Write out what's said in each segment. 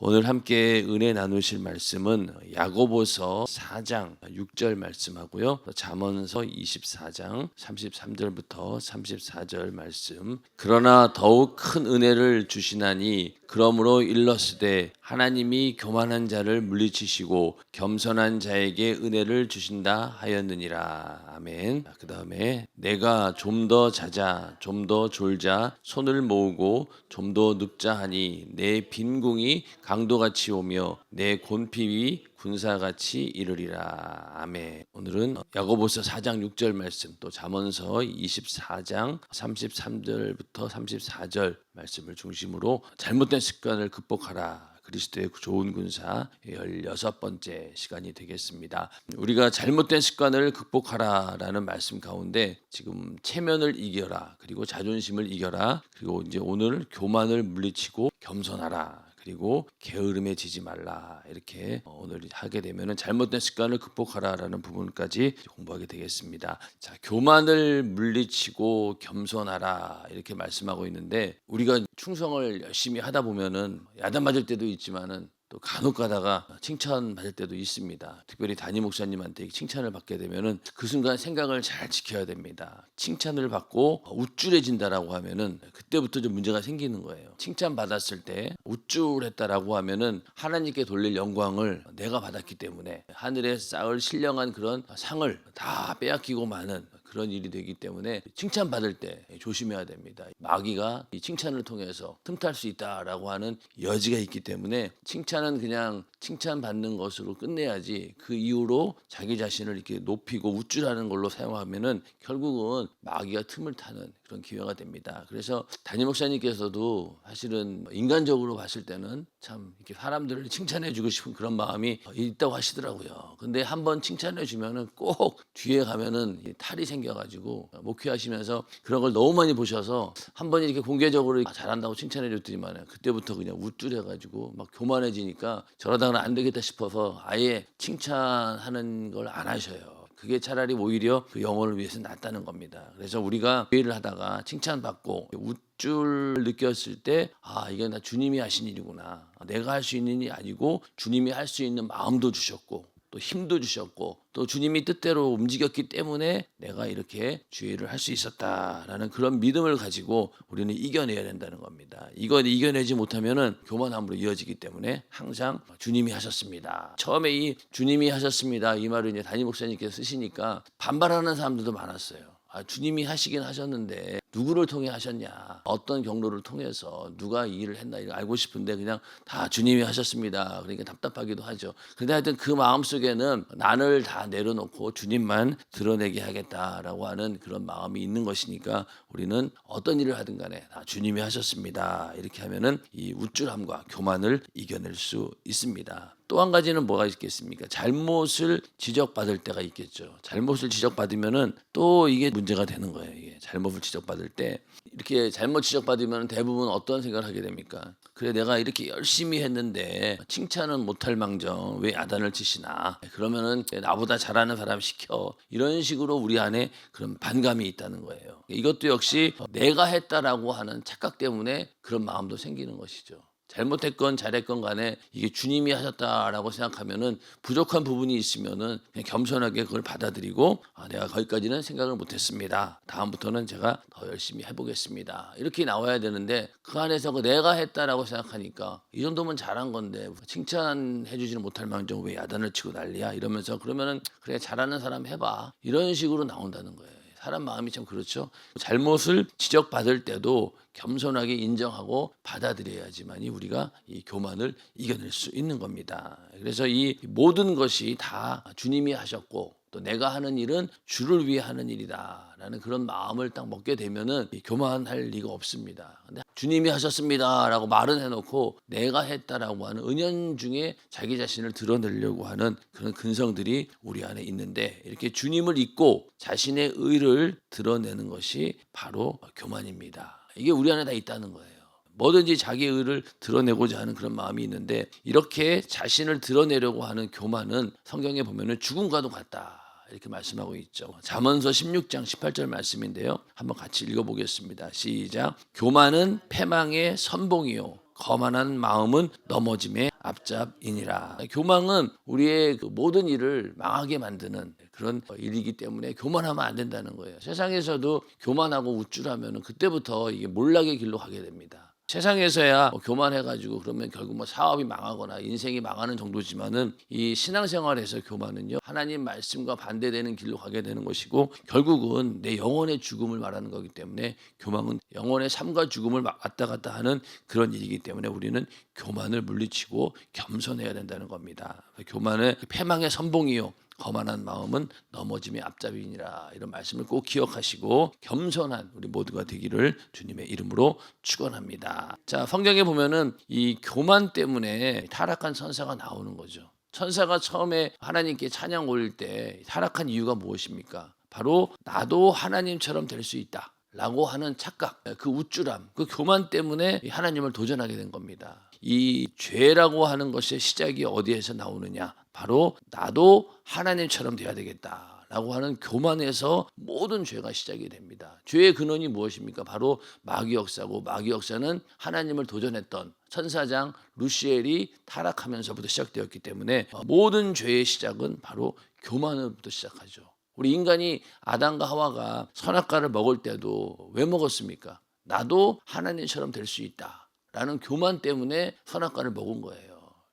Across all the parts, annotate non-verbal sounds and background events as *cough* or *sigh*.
오늘 함께 은혜 나누실 말씀은 야고보서 4장 6절 말씀하고요. 잠언서 24장 33절부터 34절 말씀. 그러나 더욱 큰 은혜를 주시나니 그러므로 일러스되 하나님이 교만한 자를 물리치시고 겸손한 자에게 은혜를 주신다 하였느니라. 아멘. 그 다음에 내가 좀 더 자자, 좀 더 졸자, 손을 모으고 좀 더 눕자 하니 내 빈궁이 강도같이 오며 내 곤핍이 군사같이 이르리라. 아멘. 오늘은 야고보서 4장 6절 말씀 또 잠언서 24장 33절부터 34절 말씀을 중심으로 잘못된 습관을 극복하라. 그리스도의 좋은 군사 16번째 시간이 되겠습니다. 우리가 잘못된 습관을 극복하라라는 말씀 가운데 지금 체면을 이겨라. 그리고 자존심을 이겨라. 그리고 이제 오늘 교만을 물리치고 겸손하라. 그리고 게으름에 지지 말라 이렇게 오늘 하게 되면은 잘못된 습관을 극복하라라는 부분까지 공부하게 되겠습니다. 자 교만을 물리치고 겸손하라 이렇게 말씀하고 있는데 우리가 충성을 열심히 하다 보면은 야단 맞을 때도 있지만은 또 간혹 가다가 칭찬 받을 때도 있습니다. 특별히 담임 목사님한테 칭찬을 받게 되면은 그 순간 생각을 잘 지켜야 됩니다. 칭찬을 받고 우쭐해진다라고 하면은 그때부터 좀 문제가 생기는 거예요. 칭찬 받았을 때 우쭐했다라고 하면은 하나님께 돌릴 영광을 내가 받았기 때문에 하늘에 쌓을 신령한 그런 상을 다 빼앗기고 마는 그런 일이 되기 때문에 칭찬 받을 때 조심해야 됩니다. 마귀가 이 칭찬을 통해서 틈탈 수 있다라고 하는 여지가 있기 때문에 칭찬은 그냥 칭찬 받는 것으로 끝내야지 그 이후로 자기 자신을 이렇게 높이고 우쭐하는 걸로 사용하면은 결국은 마귀가 틈을 타는 그런 기회가 됩니다. 그래서 담임 목사님께서도 사실은 인간적으로 봤을 때는 참 이렇게 사람들을 *laughs* 칭찬해주고 싶은 그런 마음이 있다고 하시더라고요. 근데 한번 칭찬해주면은 꼭 뒤에 가면은 이 탈이 생겨가지고 목회하시면서 그런 걸 너무 많이 보셔서 한 번 이렇게 공개적으로 잘한다고 칭찬해줬더니만 그때부터 그냥 우쭐해가지고 막 교만해지니까 저러다가는 안 되겠다 싶어서 아예 칭찬하는 걸 안 하셔요. 그게 차라리 오히려 그 영혼을 위해서 낫다는 겁니다. 그래서 우리가 회의를 하다가 칭찬받고 우쭐 느꼈을 때, 아, 이게 나 주님이 하신 일이구나. 내가 할 수 있는 일이 아니고 주님이 할 수 있는 마음도 주셨고, 또 힘도 주셨고, 또 주님이 뜻대로 움직였기 때문에 내가 이렇게 주의를 할 수 있었다라는 그런 믿음을 가지고 우리는 이겨내야 된다는 겁니다. 이걸 이겨내지 못하면은 교만함으로 이어지기 때문에 항상 주님이 하셨습니다. 처음에 이 주님이 하셨습니다. 이 말을 이제 담임 목사님께서 쓰시니까 반발하는 사람들도 많았어요. 아, 주님이 하시긴 하셨는데 누구를 통해 하셨냐 어떤 경로를 통해서 누가 이 일을 했나 이거 알고 싶은데 그냥 다 주님이 하셨습니다 그러니까 답답하기도 하죠 근데 하여튼 그 마음 속에는 난을 다 내려놓고 주님만 드러내게 하겠다라고 하는 그런 마음이 있는 것이니까 우리는 어떤 일을 하든 간에 다 주님이 하셨습니다 이렇게 하면은 이 우쭐함과 교만을 이겨낼 수 있습니다 또 한 가지는 뭐가 있겠습니까? 잘못을 지적받을 때가 있겠죠. 잘못을 지적받으면은 또 이게 문제가 되는 거예요. 이게 잘못을 지적받 을 때 이렇게 잘못 지적받으면 대부분 어떤 생각을 하게 됩니까? 그래 내가 이렇게 열심히 했는데 칭찬은 못할 망정 왜 야단을 치시나? 그러면은 나보다 잘하는 사람 시켜 이런 식으로 우리 안에 그런 반감이 있다는 거예요. 이것도 역시 내가 했다라고 하는 착각 때문에 그런 마음도 생기는 것이죠. 잘못했건 잘했건 간에 이게 주님이 하셨다라고 생각하면은 부족한 부분이 있으면은 그냥 겸손하게 그걸 받아들이고 아, 내가 거기까지는 생각을 못했습니다. 다음부터는 제가 더 열심히 해보겠습니다. 이렇게 나와야 되는데 그 안에서 그 내가 했다라고 생각하니까 이 정도면 잘한 건데 칭찬해주지는 못할 망정 왜 야단을 치고 난리야 이러면서 그러면은 그래 잘하는 사람 해봐 이런 식으로 나온다는 거예요. 사람 마음이 참 그렇죠. 잘못을 지적받을 때도 겸손하게 인정하고 받아들여야지만이 우리가 이 교만을 이겨낼 수 있는 겁니다. 그래서 이 모든 것이 다 주님이 하셨고 또 내가 하는 일은 주를 위해 하는 일이다라는 그런 마음을 딱 먹게 되면은 이 교만할 리가 없습니다. 근데 주님이 하셨습니다라고 말은 해놓고 내가 했다라고 하는 은연중에 자기 자신을 드러내려고 하는 그런 근성들이 우리 안에 있는데 이렇게 주님을 잊고 자신의 의를 드러내는 것이 바로 교만입니다. 이게 우리 안에 다 있다는 거예요. 뭐든지 자기의 의를 드러내고자 하는 그런 마음이 있는데 이렇게 자신을 드러내려고 하는 교만은 성경에 보면은 죽음과도 같다. 이렇게 말씀하고 있죠. 잠언서 16장 18절 말씀인데요. 한번 같이 읽어보겠습니다. 시작. 교만은 패망의 선봉이요 거만한 마음은 넘어짐의 앞잡이니라. 교망은 우리의 그 모든 일을 망하게 만드는 그런 일이기 때문에 교만하면 안 된다는 거예요. 세상에서도 교만하고 우쭐하면 그때부터 이게 몰락의 길로 가게 됩니다. 세상에서야 뭐 교만해가지고 그러면 결국 뭐 사업이 망하거나 인생이 망하는 정도지만은 이 신앙생활에서 교만은요 하나님 말씀과 반대되는 길로 가게 되는 것이고 결국은 내 영혼의 죽음을 말하는 거기 때문에 교만은 영혼의 삶과 죽음을 왔다 갔다 하는 그런 일이기 때문에 우리는 교만을 물리치고 겸손해야 된다는 겁니다. 교만은 패망의 선봉이요. 거만한 마음은 넘어짐의 앞잡이니라 이런 말씀을 꼭 기억하시고 겸손한 우리 모두가 되기를 주님의 이름으로 축원합니다. 자 성경에 보면은 이 교만 때문에 타락한 천사가 나오는 거죠. 천사가 처음에 하나님께 찬양 올릴 때 타락한 이유가 무엇입니까? 바로 나도 하나님처럼 될 수 있다. 라고 하는 착각, 그 우쭐함, 그 교만 때문에 하나님을 도전하게 된 겁니다. 이 죄라고 하는 것의 시작이 어디에서 나오느냐? 바로 나도 하나님처럼 돼야 되겠다. 라고 하는 교만에서 모든 죄가 시작이 됩니다. 죄의 근원이 무엇입니까? 바로 마귀 역사고 마귀 역사는 하나님을 도전했던 천사장 루시엘이 타락하면서부터 시작되었기 때문에 모든 죄의 시작은 바로 교만으로부터 시작하죠. 우리 인간이 아담과 하와가 선악과를 먹을 때도 왜 먹었습니까? 나도 하나님처럼 될 수 있다. 라는 교만 때문에 선악과를 먹은 거예요.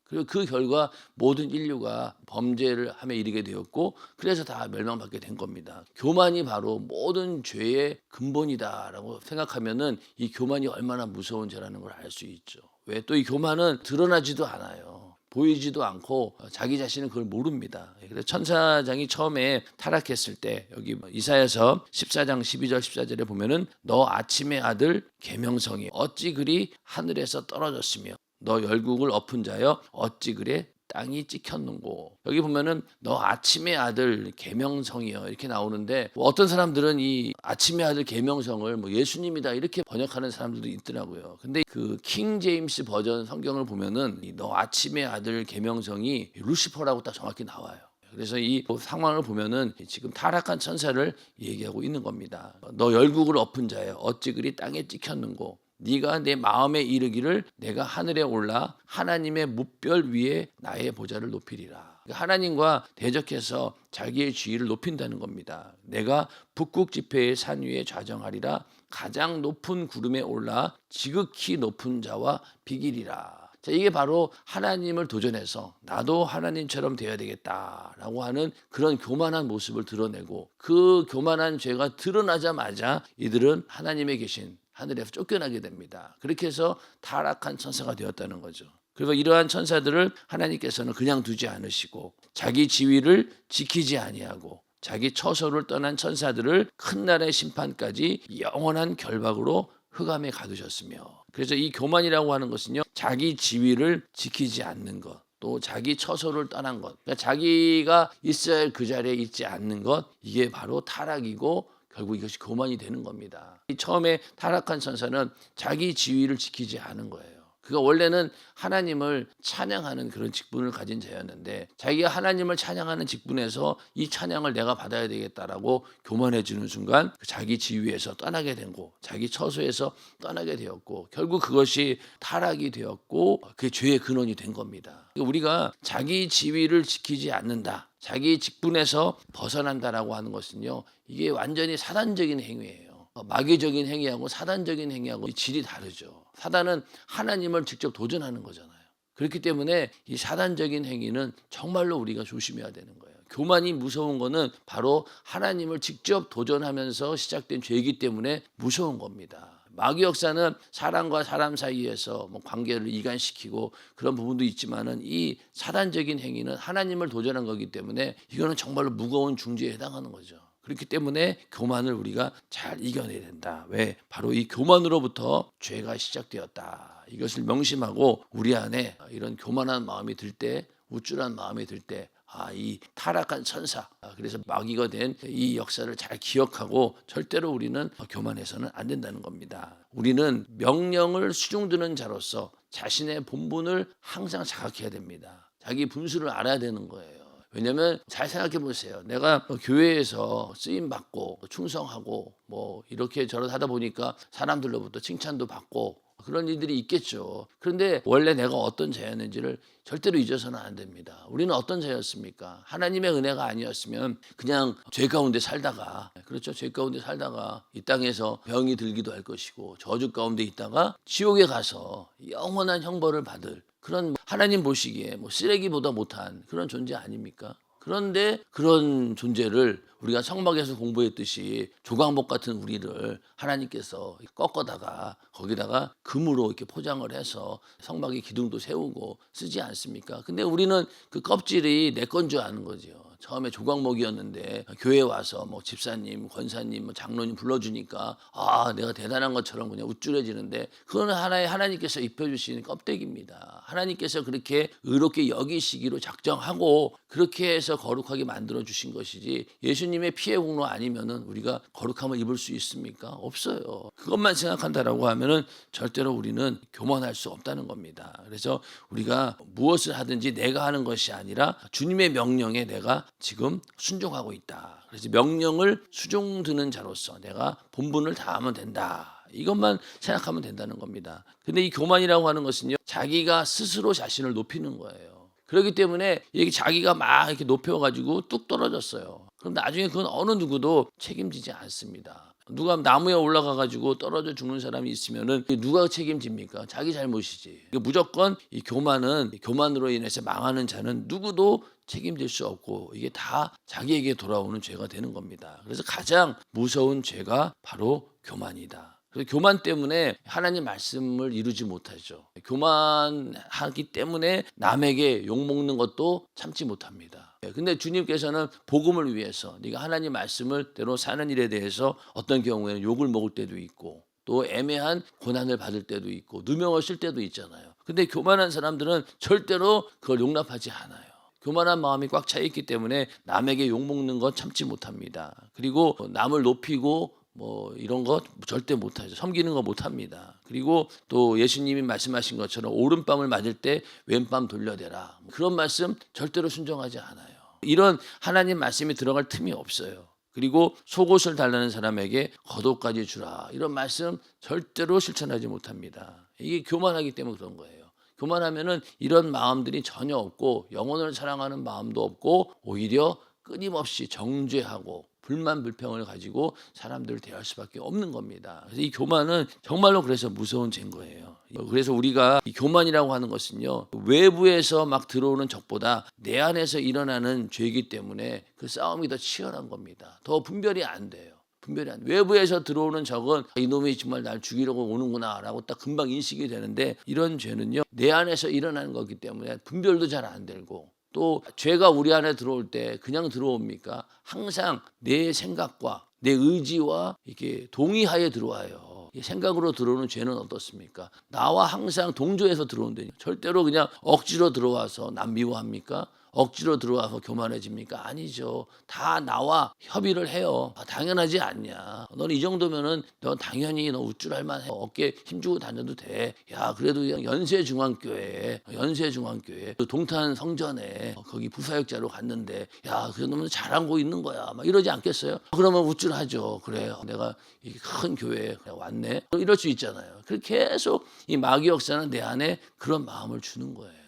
그리고 그 결과 모든 인류가 범죄를 함에 이르게 되었고 그래서 다 멸망받게 된 겁니다. 교만이 바로 모든 죄의 근본이다라고 생각하면은 이 교만이 얼마나 무서운 죄라는 걸 알 수 있죠. 왜 또 이 교만은 드러나지도 않아요. 보이지도 않고 자기 자신은 그걸 모릅니다. 그래서 천사장이 처음에 타락했을 때 여기 뭐 이사야서 14장 12절 14절에 보면은 너 아침의 아들 계명성이 어찌 그리 하늘에서 떨어졌으며 너 열국을 엎은 자여 어찌 그래 땅이 찍혔는고 여기 보면은 너 아침의 아들 계명성이여 이렇게 나오는데 뭐 어떤 사람들은 이 아침의 아들 계명성을 뭐 예수님이다 이렇게 번역하는 사람들도 있더라고요. 근데 그 킹 제임스 버전 성경을 보면은 이너 아침의 아들 계명성이 루시퍼라고 딱 정확히 나와요. 그래서 이 상황을 보면은 지금 타락한 천사를 얘기하고 있는 겁니다. 너 열국을 엎은 자여 어찌 그리 땅에 찍혔는고 네가 내 마음에 이르기를 내가 하늘에 올라 하나님의 무별 위에 나의 보좌를 높이리라. 하나님과 대적해서 자기의 지위를 높인다는 겁니다. 내가 북극 지폐의 산 위에 좌정하리라. 가장 높은 구름에 올라 지극히 높은 자와 비기리라. 자, 이게 바로 하나님을 도전해서 나도 하나님처럼 되어야 되겠다라고 하는 그런 교만한 모습을 드러내고 그 교만한 죄가 드러나자마자 이들은 하나님에 계신 하늘에서 쫓겨나게 됩니다. 그렇게 해서 타락한 천사가 되었다는 거죠. 그리고 이러한 천사들을 하나님께서는 그냥 두지 않으시고 자기 지위를 지키지 아니하고 자기 처소를 떠난 천사들을 큰 날의 심판까지 영원한 결박으로 흑암에 가두셨으며 그래서 이 교만이라고 하는 것은요 자기 지위를 지키지 않는 것. 또 자기 처소를 떠난 것, 그러니까 자기가 있어야 할 그 자리에 있지 않는 것, 이게 바로 타락이고 결국 이것이 교만이 되는 겁니다. 처음에 타락한 천사는 자기 지위를 지키지 않은 거예요. 그가 원래는 하나님을 찬양하는 그런 직분을 가진 자였는데 자기가 하나님을 찬양하는 직분에서 이 찬양을 내가 받아야 되겠다라고 교만해지는 순간 그 자기 지위에서 떠나게 된고 자기 처소에서 떠나게 되었고 결국 그것이 타락이 되었고 그 죄의 근원이 된 겁니다. 우리가 자기 지위를 지키지 않는다. 자기 직분에서 벗어난다라고 하는 것은요. 이게 완전히 사단적인 행위예요. 마귀적인 행위하고 사단적인 행위하고 질이 다르죠. 사단은 하나님을 직접 도전하는 거잖아요. 그렇기 때문에 이 사단적인 행위는 정말로 우리가 조심해야 되는 거예요. 교만이 무서운 거는 바로 하나님을 직접 도전하면서 시작된 죄이기 때문에 무서운 겁니다. 마귀 역사는 사람과 사람 사이에서 뭐 관계를 이간시키고 그런 부분도 있지만은 이 사단적인 행위는 하나님을 도전한 거기 때문에 이거는 정말로 무거운 중죄에 해당하는 거죠. 그렇기 때문에 교만을 우리가 잘 이겨내야 된다. 왜? 바로 이 교만으로부터 죄가 시작되었다. 이것을 명심하고 우리 안에 이런 교만한 마음이 들 때, 우쭐한 마음이 들 때, 아, 이 타락한 천사, 아, 그래서 마귀가 된 이 역사를 잘 기억하고 절대로 우리는 교만해서는 안 된다는 겁니다. 우리는 명령을 수중드는 자로서 자신의 본분을 항상 자각해야 됩니다. 자기 분수를 알아야 되는 거예요. 왜냐면 잘 생각해 보세요. 내가 뭐 교회에서 쓰임 받고 충성하고 뭐 이렇게 저렇게 하다 보니까 사람들로부터 칭찬도 받고 그런 일들이 있겠죠. 그런데 원래 내가 어떤 자였는지를 절대로 잊어서는 안 됩니다. 우리는 어떤 자였습니까? 하나님의 은혜가 아니었으면 그냥 죄 가운데 살다가 그렇죠. 죄 가운데 살다가 이 땅에서 병이 들기도 할 것이고 저주 가운데 있다가 지옥에 가서 영원한 형벌을 받을 그런 하나님 보시기에 뭐 쓰레기보다 못한 그런 존재 아닙니까? 그런데 그런 존재를 우리가 성막에서 공부했듯이 조각목 같은 우리를 하나님께서 꺾어다가 거기다가 금으로 이렇게 포장을 해서 성막의 기둥도 세우고 쓰지 않습니까? 근데 우리는 그 껍질이 내 건 줄 아는 거죠. 처음에 조각목이었는데 교회 와서 뭐 집사님, 권사님, 뭐 장로님 불러주니까 아 내가 대단한 것처럼 그냥 우쭐해지는데 그거는 하나의 하나님께서 입혀주신 껍데기입니다. 하나님께서 그렇게 의롭게 여기시기로 작정하고 그렇게 해서 거룩하게 만들어 주신 것이지 예수님의 피해 공로 아니면은 우리가 거룩함을 입을 수 있습니까? 없어요. 그것만 생각한다라고 하면은 절대로 우리는 교만할 수 없다는 겁니다. 그래서 우리가 무엇을 하든지 내가 하는 것이 아니라 주님의 명령에 내가 지금 순종하고 있다. 그래서 명령을 수종드는 자로서 내가 본분을 다하면 된다. 이것만 생각하면 된다는 겁니다. 근데 이 교만이라고 하는 것은요, 자기가 스스로 자신을 높이는 거예요. 그렇기 때문에 이게 자기가 막 이렇게 높여가지고 뚝 떨어졌어요. 그럼 나중에 그건 어느 누구도 책임지지 않습니다. 누가 나무에 올라가 가지고 떨어져 죽는 사람이 있으면은 누가 책임집니까? 자기 잘못이지. 무조건 이 교만은 교만으로 인해서 망하는 자는 누구도 책임질 수 없고 이게 다 자기에게 돌아오는 죄가 되는 겁니다. 그래서 가장 무서운 죄가 바로 교만이다. 그래서 교만 때문에 하나님 말씀을 이루지 못하죠. 교만하기 때문에 남에게 욕 먹는 것도 참지 못합니다. 예, 근데 주님께서는 복음을 위해서 네가 하나님 말씀을 대로 사는 일에 대해서 어떤 경우에는 욕을 먹을 때도 있고 또 애매한 고난을 받을 때도 있고 누명을 쓸 때도 있잖아요. 근데 교만한 사람들은 절대로 그걸 용납하지 않아요. 교만한 마음이 꽉 차 있기 때문에 남에게 욕 먹는 건 참지 못합니다. 그리고 남을 높이고 뭐 이런 거 절대 못하죠. 섬기는 거 못합니다. 그리고 또 예수님이 말씀하신 것처럼 오른밤을 맞을 때 왼밤 돌려대라. 그런 말씀 절대로 순종하지 않아요. 이런 하나님 말씀이 들어갈 틈이 없어요. 그리고 속옷을 달라는 사람에게 겉옷까지 주라. 이런 말씀 절대로 실천하지 못합니다. 이게 교만하기 때문에 그런 거예요. 교만하면은 이런 마음들이 전혀 없고 영혼을 사랑하는 마음도 없고 오히려 끊임없이 정죄하고 불만 불평을 가지고 사람들을 대할 수밖에 없는 겁니다. 그래서 이 교만은 정말로 그래서 무서운 죄인 거예요. 그래서 우리가 이 교만이라고 하는 것은요 외부에서 막 들어오는 적보다 내 안에서 일어나는 죄이기 때문에 그 싸움이 더 치열한 겁니다. 더 분별이 안 돼요. 분별이 안 돼. 외부에서 들어오는 적은 이놈이 정말 날 죽이려고 오는구나라고 딱 금방 인식이 되는데 이런 죄는요 내 안에서 일어나는 거기 때문에 분별도 잘 안 되고 또 죄가 우리 안에 들어올 때 그냥 들어옵니까? 항상 내 생각과 내 의지와 이렇게 동의하에 들어와요. 이 생각으로 들어오는 죄는 어떻습니까? 나와 항상 동조해서 들어온다니 절대로 그냥 억지로 들어와서 남 미워합니까? 억지로 들어와서 교만해집니까? 아니죠. 다 나와 협의를 해요. 아, 당연하지 않냐. 너는 이 정도면은 너 당연히 너 우쭐할 만해. 어깨 힘주고 다녀도 돼. 야, 그래도 연세중앙교회, 연세중앙교회 그 동탄 성전에 어, 거기 부사역자로 갔는데 야, 그 놈은 잘한 거 있는 거야. 막 이러지 않겠어요? 그러면 우쭐하죠. 그래요. 내가 이 큰 교회에 왔네. 이럴 수 있잖아요. 그렇게 계속 이 마귀 역사는 내 안에 그런 마음을 주는 거예요.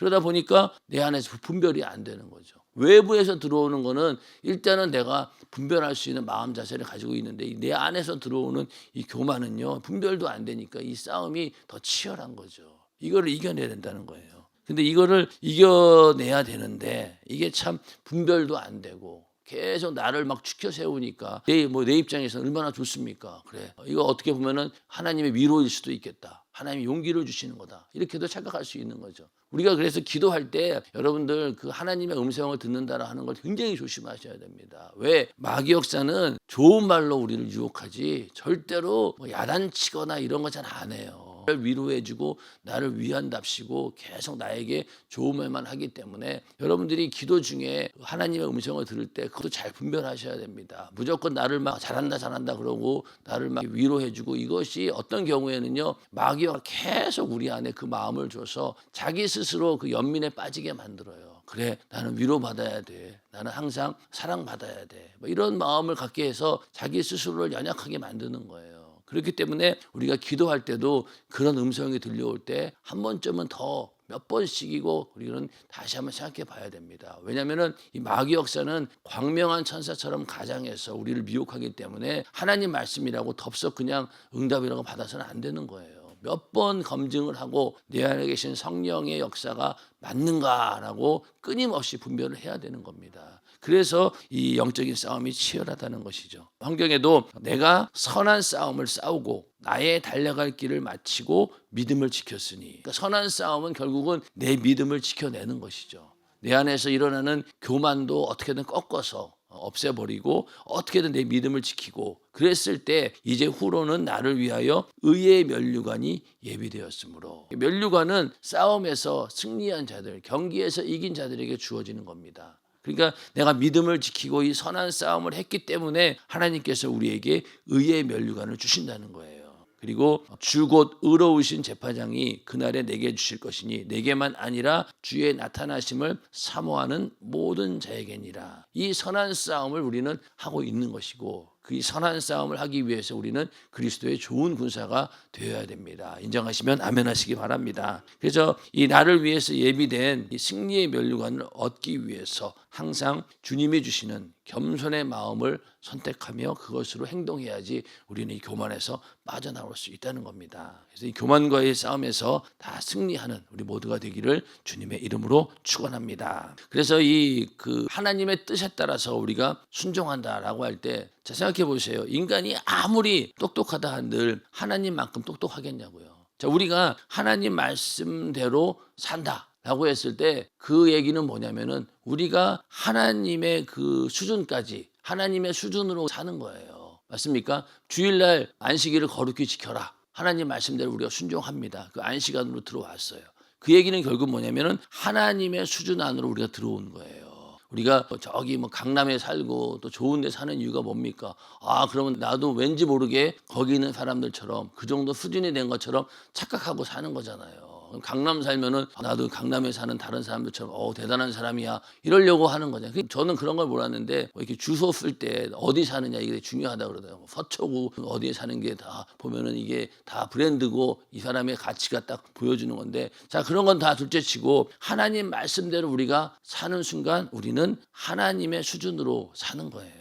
그러다 보니까 내 안에서 분별이 안 되는 거죠. 외부에서 들어오는 거는 일단은 내가 분별할 수 있는 마음 자세를 가지고 있는데 내 안에서 들어오는 이 교만은요 분별도 안 되니까 이 싸움이 더 치열한 거죠. 이거를 이겨내야 된다는 거예요. 근데 이거를 이겨내야 되는데 이게 참 분별도 안 되고 계속 나를 막 추켜 세우니까 내 뭐 내 입장에서 얼마나 좋습니까? 그래 이거 어떻게 보면은 하나님의 위로일 수도 있겠다. 하나님이 용기를 주시는 거다. 이렇게도 착각할 수 있는 거죠. 우리가 그래서 기도할 때 여러분들 그 하나님의 음성을 듣는다라 하는 걸 굉장히 조심하셔야 됩니다. 왜 마귀 역사는 좋은 말로 우리를 유혹하지 절대로 뭐 야단치거나 이런 거 잘 안 해요. 나를 위로해주고 나를 위한답시고 계속 나에게 좋은 말만 하기 때문에 여러분들이 기도 중에 하나님의 음성을 들을 때 그것도 잘 분별하셔야 됩니다. 무조건 나를 막 잘한다 잘한다 그러고 나를 막 위로해주고 이것이 어떤 경우에는요 마귀가 계속 우리 안에 그 마음을 줘서 자기 스스로 그 연민에 빠지게 만들어요. 그래 나는 위로받아야 돼. 나는 항상 사랑받아야 돼. 뭐 이런 마음을 갖게 해서 자기 스스로를 연약하게 만드는 거예요. 그렇기 때문에 우리가 기도할 때도 그런 음성이 들려올 때 한 번쯤은 더 몇 번씩이고 우리는 다시 한번 생각해 봐야 됩니다. 왜냐하면은 이 마귀 역사는 광명한 천사처럼 가장해서 우리를 미혹하기 때문에 하나님 말씀이라고 덥석 그냥 응답이라고 받아서는 안 되는 거예요. 몇번 검증을 하고 내 안에 계신 성령의 역사가 맞는가라고 끊임없이 분별을 해야 되는 겁니다. 그래서 이 영적인 싸움이 치열하다는 것이죠. 환경에도 내가 선한 싸움을 싸우고 나의 달려갈 길을 마치고 믿음을 지켰으니 그러니까 선한 싸움은 결국은 내 믿음을 지켜내는 것이죠. 내 안에서 일어나는 교만도 어떻게든 꺾어서 없애버리고 어떻게든 내 믿음을 지키고 그랬을 때 이제 후로는 나를 위하여 의의 면류관이 예비되었으므로 면류관은 싸움에서 승리한 자들 경기에서 이긴 자들에게 주어지는 겁니다. 그러니까 내가 믿음을 지키고 이 선한 싸움을 했기 때문에 하나님께서 우리에게 의의 면류관을 주신다는 거예요. 그리고 주 곧 의로우신 재판장이 그날에 내게 주실 것이니 내게만 아니라 주의 나타나심을 사모하는 모든 자에게니라. 이 선한 싸움을 우리는 하고 있는 것이고 그 선한 싸움을 하기 위해서 우리는 그리스도의 좋은 군사가 되어야 됩니다. 인정하시면 아멘하시기 바랍니다. 그래서 이 나를 위해서 예비된 이 승리의 면류관을 얻기 위해서 항상 주님이 주시는 겸손의 마음을 선택하며 그것으로 행동해야지 우리는 이 교만에서 빠져나올 수 있다는 겁니다. 그래서 이 교만과의 싸움에서 다 승리하는 우리 모두가 되기를 주님의 이름으로 축원합니다. 그래서 이 그 하나님의 뜻에 따라서 우리가 순종한다라고 할 때 자 생각해 보세요. 인간이 아무리 똑똑하다 한들 하나님만큼 똑똑하겠냐고요. 자 우리가 하나님 말씀대로 산다. 라고 했을 때 그 얘기는 뭐냐면은 우리가 하나님의 그 수준까지 하나님의 수준으로 사는 거예요. 맞습니까? 주일날 안식일을 거룩히 지켜라. 하나님 말씀대로 우리가 순종합니다. 그 안시간으로 들어왔어요. 그 얘기는 결국 뭐냐면은 하나님의 수준 안으로 우리가 들어온 거예요. 우리가 저기 뭐 강남에 살고 또 좋은 데 사는 이유가 뭡니까? 아, 그러면 나도 왠지 모르게 거기 있는 사람들처럼 그 정도 수준이 된 것처럼 착각하고 사는 거잖아요. 강남 살면은 나도 강남에 사는 다른 사람들처럼 어 대단한 사람이야 이러려고 하는 거죠. 저는 그런 걸 몰랐는데 뭐 이렇게 주소 쓸 때 어디 사느냐 이게 중요하다 그러더라고요. 서초구 어디에 사는 게 다 보면은 이게 다 브랜드고 이 사람의 가치가 딱 보여주는 건데 자 그런 건 다 둘째치고 하나님 말씀대로 우리가 사는 순간 우리는 하나님의 수준으로 사는 거예요.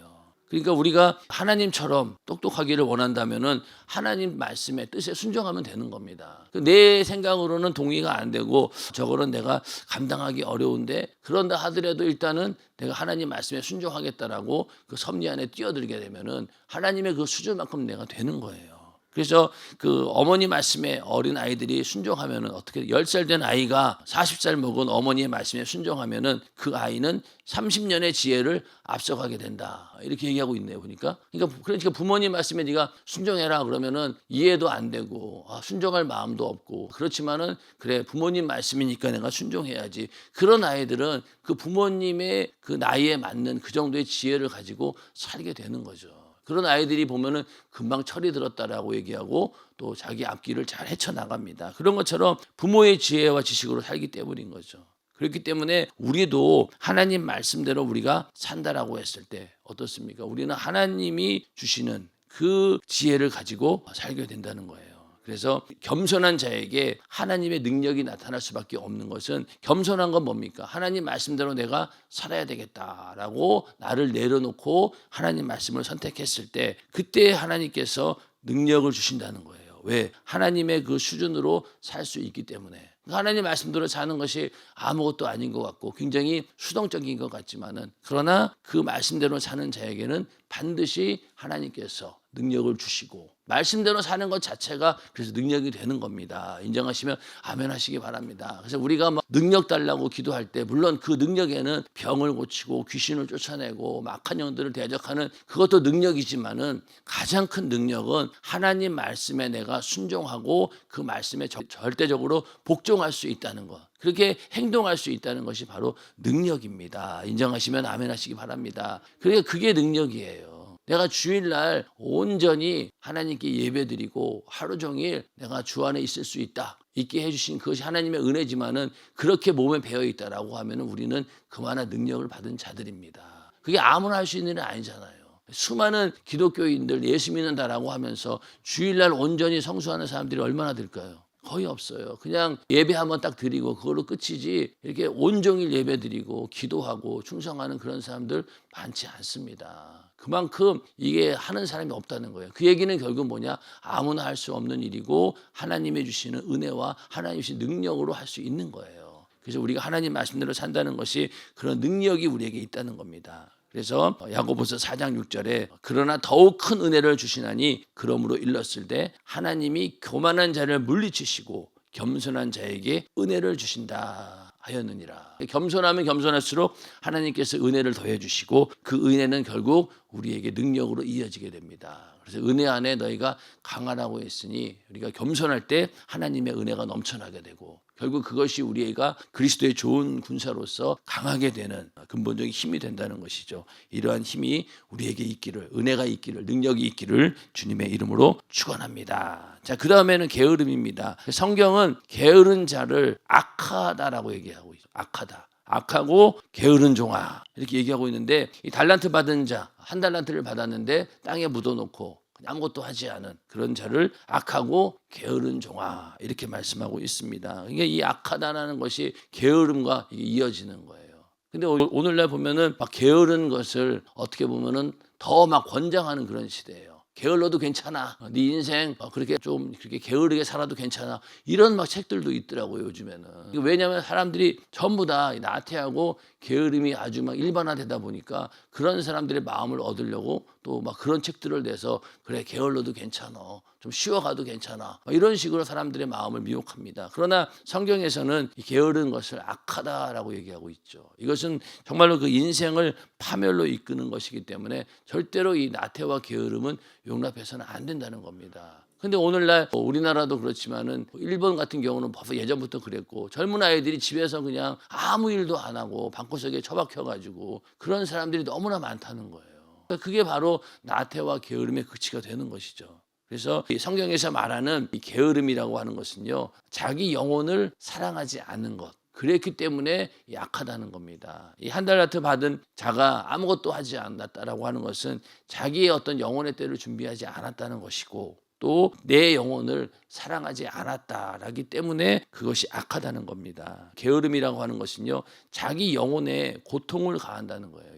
그러니까 우리가 하나님처럼 똑똑하기를 원한다면은 하나님 말씀의 뜻에 순종하면 되는 겁니다. 내 생각으로는 동의가 안 되고 저거는 내가 감당하기 어려운데 그런다 하더라도 일단은 내가 하나님 말씀에 순종하겠다라고 그 섭리 안에 뛰어들게 되면은 하나님의 그 수준만큼 내가 되는 거예요. 그래서 그 어머니 말씀에 어린 아이들이 순종하면은 어떻게 10살 된 아이가 40살 먹은 어머니의 말씀에 순종하면은 그 아이는 30년의 지혜를 앞서가게 된다. 이렇게 얘기하고 있네요. 보니까. 그러니까 그러니까 부모님 말씀에 네가 순종해라 그러면은 이해도 안 되고 아, 순종할 마음도 없고 그렇지만은 그래 부모님 말씀이니까 내가 순종해야지. 그런 아이들은 그 부모님의 그 나이에 맞는 그 정도의 지혜를 가지고 살게 되는 거죠. 그런 아이들이 보면은 금방 철이 들었다라고 얘기하고 또 자기 앞길을 잘 헤쳐나갑니다. 그런 것처럼 부모의 지혜와 지식으로 살기 때문인 거죠. 그렇기 때문에 우리도 하나님 말씀대로 우리가 산다라고 했을 때 어떻습니까? 우리는 하나님이 주시는 그 지혜를 가지고 살게 된다는 거예요. 그래서 겸손한 자에게 하나님의 능력이 나타날 수밖에 없는 것은 겸손한 건 뭡니까? 하나님 말씀대로 내가 살아야 되겠다라고 나를 내려놓고 하나님 말씀을 선택했을 때 그때 하나님께서 능력을 주신다는 거예요. 왜? 하나님의 그 수준으로 살 수 있기 때문에. 하나님 말씀대로 사는 것이 아무것도 아닌 것 같고 굉장히 수동적인 것 같지만은 그러나 그 말씀대로 사는 자에게는 반드시 하나님께서 능력을 주시고 말씀대로 사는 것 자체가 그래서 능력이 되는 겁니다. 인정하시면 아멘 하시기 바랍니다. 그래서 우리가 막 능력 달라고 기도할 때 물론 그 능력에는 병을 고치고 귀신을 쫓아내고 막한 영들을 대적하는 그것도 능력이지만은 가장 큰 능력은 하나님 말씀에 내가 순종하고 그 말씀에 절대적으로 복종할 수 있다는 것. 그렇게 행동할 수 있다는 것이 바로 능력입니다. 인정하시면 아멘 하시기 바랍니다. 그러니까 그게 능력이에요. 내가 주일날 온전히 하나님께 예배드리고 하루 종일 내가 주 안에 있을 수 있다. 있게 해주신 그것이 하나님의 은혜지만은 그렇게 몸에 배어 있다라고 하면은 우리는 그만한 능력을 받은 자들입니다. 그게 아무나 할 수 있는 일은 아니잖아요. 수많은 기독교인들 예수 믿는다라고 하면서 주일날 온전히 성수하는 사람들이 얼마나 될까요? 거의 없어요. 그냥 예배 한번 딱 드리고 그걸로 끝이지 이렇게 온종일 예배 드리고 기도하고 충성하는 그런 사람들 많지 않습니다. 그만큼 이게 하는 사람이 없다는 거예요. 그 얘기는 결국 뭐냐? 아무나 할 수 없는 일이고 하나님의 주시는 은혜와 하나님 주신 능력으로 할 수 있는 거예요. 그래서 우리가 하나님 말씀대로 산다는 것이 그런 능력이 우리에게 있다는 겁니다. 그래서 야고보서 4장 6절에 그러나 더욱 큰 은혜를 주시나니 그러므로 일렀을 때 하나님이 교만한 자를 물리치시고 겸손한 자에게 은혜를 주신다 하였느니라. 겸손하면 겸손할수록 하나님께서 은혜를 더해 주시고 그 은혜는 결국 우리에게 능력으로 이어지게 됩니다. 그래서 은혜 안에 너희가 강하라고 했으니 우리가 겸손할 때 하나님의 은혜가 넘쳐나게 되고 결국 그것이 우리가 그리스도의 좋은 군사로서 강하게 되는 근본적인 힘이 된다는 것이죠. 이러한 힘이 우리에게 있기를 은혜가 있기를 능력이 있기를 주님의 이름으로 축원합니다. 자, 그다음에는 게으름입니다. 성경은 게으른 자를 악하다라고 얘기하고 있어요. 악하다. 악하고 게으른 종아 이렇게 얘기하고 있는데 이 달란트 받은 자 한 달란트를 받았는데 땅에 묻어놓고 아무것도 하지 않은 그런 자를 악하고 게으른 종아 이렇게 말씀하고 있습니다. 이게 이 악하다라는 것이 게으름과 이어지는 거예요. 근데 오- 오늘날 보면은 막 게으른 것을 어떻게 보면은 더 막 권장하는 그런 시대예요. 게을러도 괜찮아. 어, 네 인생 어, 그렇게 좀 그렇게 게으르게 살아도 괜찮아. 이런 막 책들도 있더라고요 요즘에는. 왜냐하면 사람들이 전부 다 나태하고 게으름이 아주 막 일반화되다 보니까 그런 사람들의 마음을 얻으려고 또 막 그런 책들을 내서 그래 게을러도 괜찮아. 좀 쉬어가도 괜찮아. 막 이런 식으로 사람들의 마음을 미혹합니다. 그러나 성경에서는 이 게으른 것을 악하다라고 얘기하고 있죠. 이것은 정말로 그 인생을 파멸로 이끄는 것이기 때문에 절대로 이 나태와 게으름은 용납해서는 안 된다는 겁니다. 근데 오늘날 뭐 우리나라도 그렇지만은 일본 같은 경우는 벌써 예전부터 그랬고 젊은 아이들이 집에서 그냥 아무 일도 안 하고 방구석에 처박혀 가지고 그런 사람들이 너무나 많다는 거예요. 그게 바로 나태와 게으름의 극치가 되는 것이죠. 그래서 이 성경에서 말하는 이 게으름이라고 하는 것은요, 자기 영혼을 사랑하지 않는 것. 그랬기 때문에 약하다는 겁니다. 이 한 달라트 받은 자가 아무것도 하지 않았다라고 하는 것은 자기의 어떤 영혼의 때를 준비하지 않았다는 것이고 또 내 영혼을 사랑하지 않았다라기 때문에 그것이 악하다는 겁니다. 게으름이라고 하는 것은요, 자기 영혼에 고통을 가한다는 거예요.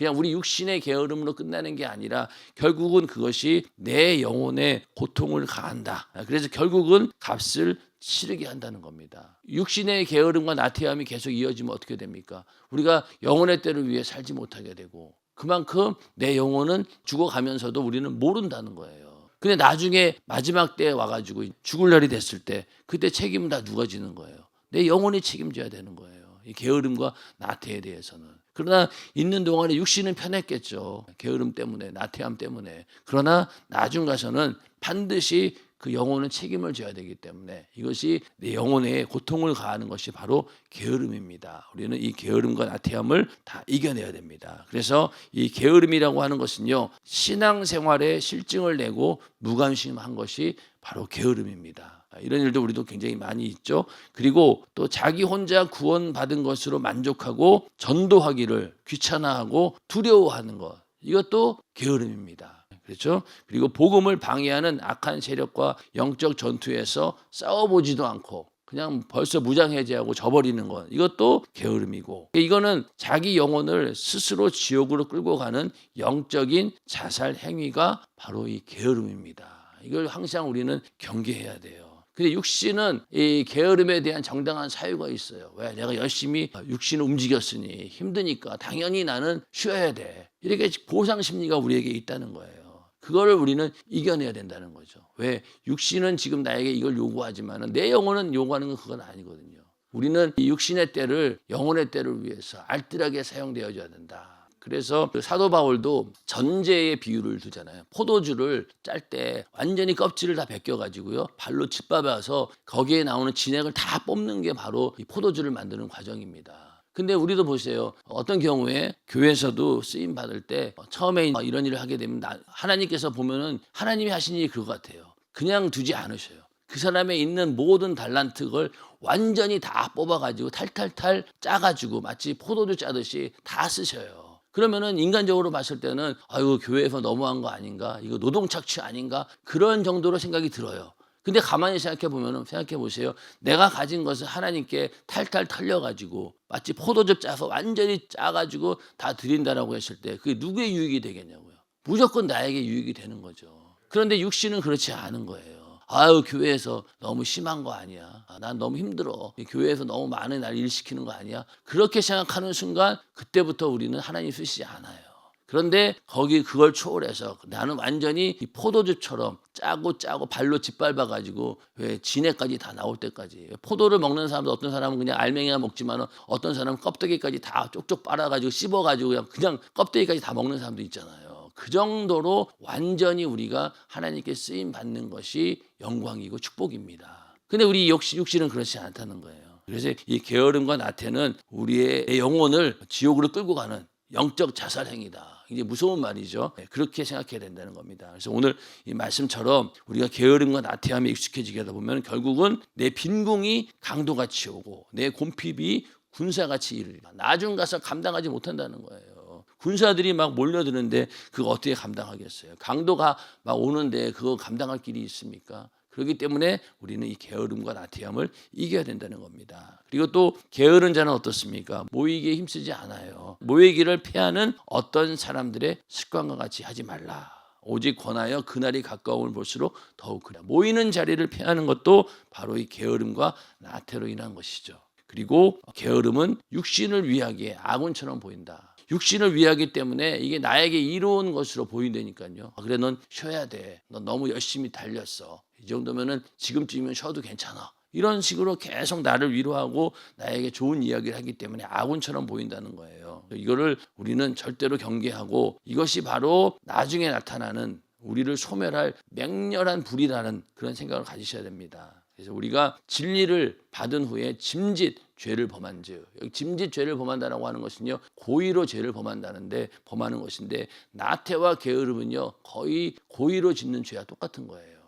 그냥 우리 육신의 게으름으로 끝나는 게 아니라 결국은 그것이 내 영혼에 고통을 가한다. 그래서 결국은 값을 치르게 한다는 겁니다. 육신의 게으름과 나태함이 계속 이어지면 어떻게 됩니까? 우리가 영혼의 때를 위해 살지 못하게 되고 그만큼 내 영혼은 죽어가면서도 우리는 모른다는 거예요. 근데 나중에 마지막 때에 와가지고 죽을 날이 됐을 때 그때 책임은 다 누가 지는 거예요? 내 영혼이 책임져야 되는 거예요. 이 게으름과 나태에 대해서는. 그러나 있는 동안에 육신은 편했겠죠. 게으름 때문에, 나태함 때문에. 그러나 나중 가서는 반드시 그 영혼은 책임을 져야 되기 때문에 이것이 내 영혼에 고통을 가하는 것이 바로 게으름입니다. 우리는 이 게으름과 나태함을 다 이겨내야 됩니다. 그래서 이 게으름이라고 하는 것은요, 신앙생활에 실증을 내고 무관심한 것이 바로 게으름입니다. 이런 일도 우리도 굉장히 많이 있죠. 그리고 또 자기 혼자 구원받은 것으로 만족하고 전도하기를 귀찮아하고 두려워하는 것. 이것도 게으름입니다. 그렇죠? 그리고 복음을 방해하는 악한 세력과 영적 전투에서 싸워보지도 않고 그냥 벌써 무장해제하고 져버리는 것 이것도 게으름이고 이거는 자기 영혼을 스스로 지옥으로 끌고 가는 영적인 자살 행위가 바로 이 게으름입니다. 이걸 항상 우리는 경계해야 돼요. 근데 육신은 이 게으름에 대한 정당한 사유가 있어요. 왜? 내가 열심히 육신을 움직였으니 힘드니까 당연히 나는 쉬어야 돼. 이렇게 보상 심리가 우리에게 있다는 거예요. 그거를 우리는 이겨내야 된다는 거죠. 왜? 육신은 지금 나에게 이걸 요구하지만 내 영혼은 요구하는 건 그건 아니거든요. 우리는 이 육신의 때를 영혼의 때를 위해서 알뜰하게 사용되어져야 된다. 그래서 그 사도 바울도 전제의 비유를 두잖아요. 포도주를 짤 때 완전히 껍질을 다 벗겨 가지고요. 발로 짓밟아서 거기에 나오는 진액을 다 뽑는 게 바로 이 포도주를 만드는 과정입니다. 근데 우리도 보세요. 어떤 경우에 교회에서도 쓰임 받을 때 처음에 이런 일을 하게 되면 나- 하나님께서 보면은 하나님이 하신 일이 그거 같아요. 그냥 두지 않으셔요. 그 사람에 있는 모든 달란트를 완전히 다 뽑아가지고 탈탈탈 짜가지고 마치 포도주 짜듯이 다 쓰셔요. 그러면은 인간적으로 봤을 때는 아이고 교회에서 너무한 거 아닌가? 이거 노동 착취 아닌가? 그런 정도로 생각이 들어요. 근데 가만히 생각해 보면은 생각해 보세요. 내가 가진 것을 하나님께 탈탈 털려 가지고 마치 포도즙 짜서 완전히 짜 가지고 다 드린다라고 했을 때 그게 누구의 유익이 되겠냐고요. 무조건 나에게 유익이 되는 거죠. 그런데 육신은 그렇지 않은 거예요. 아유 교회에서 너무 심한 거 아니야. 아, 난 너무 힘들어. 이 교회에서 너무 많은 날 일 시키는 거 아니야. 그렇게 생각하는 순간 그때부터 우리는 하나님 쓰시지 않아요. 그런데 거기 그걸 초월해서 나는 완전히 이 포도주처럼 짜고 짜고 발로 짓밟아 가지고 왜 진해까지 다 나올 때까지 포도를 먹는 사람도 어떤 사람은 그냥 알맹이만 먹지만 어떤 사람은 껍데기까지 다 쪽쪽 빨아 가지고 씹어 가지고 그냥 그냥 껍데기까지 다 먹는 사람도 있잖아요. 그 정도로 완전히 우리가 하나님께 쓰임 받는 것이 영광이고 축복입니다. 근데 우리 역시 육신은 그렇지 않다는 거예요. 그래서 이 게으름과 나태는 우리의 영혼을 지옥으로 끌고 가는 영적 자살 행위다. 이게 무서운 말이죠. 네, 그렇게 생각해야 된다는 겁니다. 그래서 오늘 이 말씀처럼 우리가 게으름과 나태함에 익숙해지게 하다 보면 결국은 내 빈궁이 강도같이 오고 내 곰핍이 군사같이 이르리라. 나중 가서 감당하지 못한다는 거예요. 군사들이 막 몰려드는데 그거 어떻게 감당하겠어요? 강도가 막 오는데 그거 감당할 길이 있습니까? 그렇기 때문에 우리는 이 게으름과 나태함을 이겨야 된다는 겁니다. 그리고 또 게으른 자는 어떻습니까? 모이기에 힘쓰지 않아요. 모이기를 피하는 어떤 사람들의 습관과 같이 하지 말라. 오직 권하여 그날이 가까움을 볼수록 더욱 그래. 모이는 자리를 피하는 것도 바로 이 게으름과 나태로 인한 것이죠. 그리고 게으름은 육신을 위하기에 아군처럼 보인다. 육신을 위하기 때문에 이게 나에게 이로운 것으로 보인다니까요. 아, 그래 넌 쉬어야 돼. 넌 너무 열심히 달렸어. 이 정도면은 지금쯤이면 쉬어도 괜찮아. 이런 식으로 계속 나를 위로하고 나에게 좋은 이야기를 하기 때문에 아군처럼 보인다는 거예요. 이거를 우리는 절대로 경계하고 이것이 바로 나중에 나타나는 우리를 소멸할 맹렬한 불이라는 그런 생각을 가지셔야 됩니다. 그래서 우리가 진리를 받은 후에 짐짓 죄를 범한즉 짐짓 죄를 범한다라고 하는 것은요 고의로 죄를 범한다는데 범하는 것인데 나태와 게으름은요 거의 고의로 짓는 죄와 똑같은 거예요.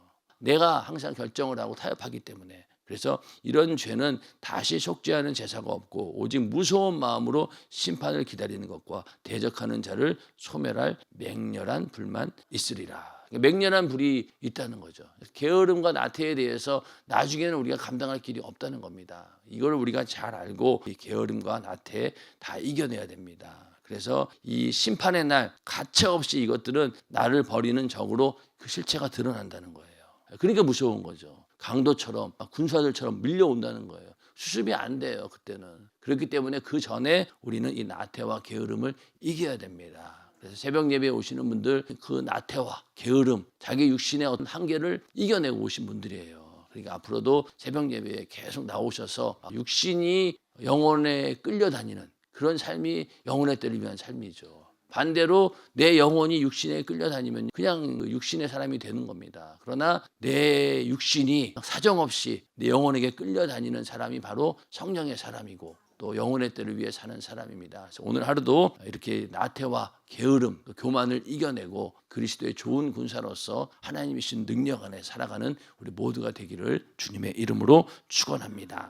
내가 항상 결정을 하고 타협하기 때문에 그래서 이런 죄는 다시 속죄하는 제사가 없고 오직 무서운 마음으로 심판을 기다리는 것과 대적하는 자를 소멸할 맹렬한 불만 있으리라. 맹렬한 불이 있다는 거죠. 게으름과 나태에 대해서 나중에는 우리가 감당할 길이 없다는 겁니다. 이걸 우리가 잘 알고 이 게으름과 나태 다 이겨내야 됩니다. 그래서 이 심판의 날 가차없이 이것들은 나를 버리는 적으로 그 실체가 드러난다는 거예요. 그러니까 무서운 거죠. 강도처럼 군사들처럼 밀려온다는 거예요. 수습이 안 돼요 그때는. 그렇기 때문에 그 전에 우리는 이 나태와 게으름을 이겨야 됩니다. 그래서 새벽 예배에 오시는 분들 그 나태와 게으름, 자기 육신의 어떤 한계를 이겨내고 오신 분들이에요. 그러니까 앞으로도 새벽 예배에 계속 나오셔서 육신이 영혼에 끌려다니는 그런 삶이 영혼의 때를 위한 삶이죠. 반대로 내 영혼이 육신에 끌려다니면 그냥 그 육신의 사람이 되는 겁니다. 그러나 내 육신이 사정없이 내 영혼에게 끌려다니는 사람이 바로 성령의 사람이고 또 영혼의 때를 위해 사는 사람입니다. 오늘 하루도 이렇게 나태와 게으름, 그 교만을 이겨내고 그리스도의 좋은 군사로서 하나님이신 능력 안에 살아가는 우리 모두가 되기를 주님의 이름으로 축원합니다.